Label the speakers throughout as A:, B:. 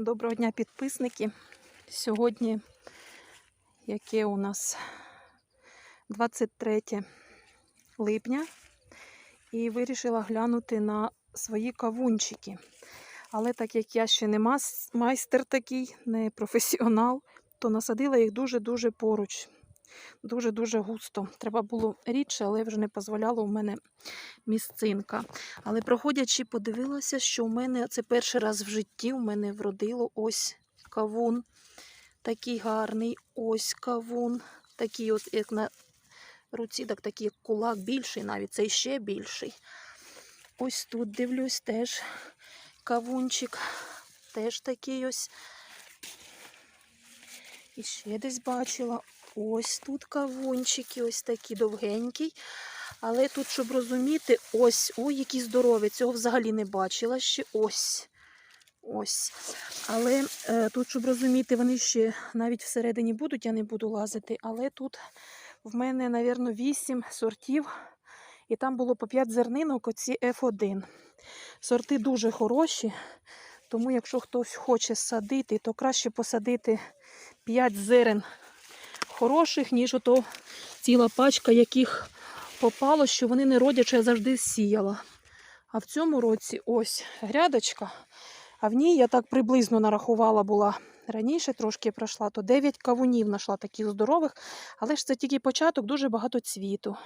A: Доброго дня, підписники. Сьогодні, яке у нас 23 липня, і вирішила глянути на свої кавунчики. Але так як я ще не майстер такий, не професіонал, то насадила їх дуже-дуже поруч. Дуже-дуже густо. Треба було рідше, але вже не дозволяло у мене місцинка. Але проходячи, подивилася, що у мене це перший раз в житті у мене вродило ось кавун. Такий гарний, ось кавун. Такий, от, як на руці, так такий кулак більший, навіть цей ще більший. Ось тут дивлюсь теж кавунчик. Теж такий ось. І ще десь бачила. Ось тут кавунчики, ось такі довгенький. Але тут, щоб розуміти, ось, ой, який здоровий. Цього взагалі не бачила ще. Ось. Ось. Але е, тут, щоб розуміти, вони ще навіть всередині будуть, я не буду лазити. Але тут в мене, мабуть, 8 сортів. І там було по 5 зернинок, оці F1. Сорти дуже хороші. Тому, якщо хтось хоче садити, то краще посадити 5 зерен хороших, ніж ото ціла пачка, яких попало, що вони не родять, я завжди сіяла. А в цьому році ось грядочка, а в ній я так приблизно нарахувала була. Раніше трошки пройшла, то 9 кавунів знайшла таких здорових, але ж це тільки початок, дуже багато цвіту.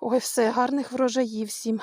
A: Ой, все, гарних врожаїв всім.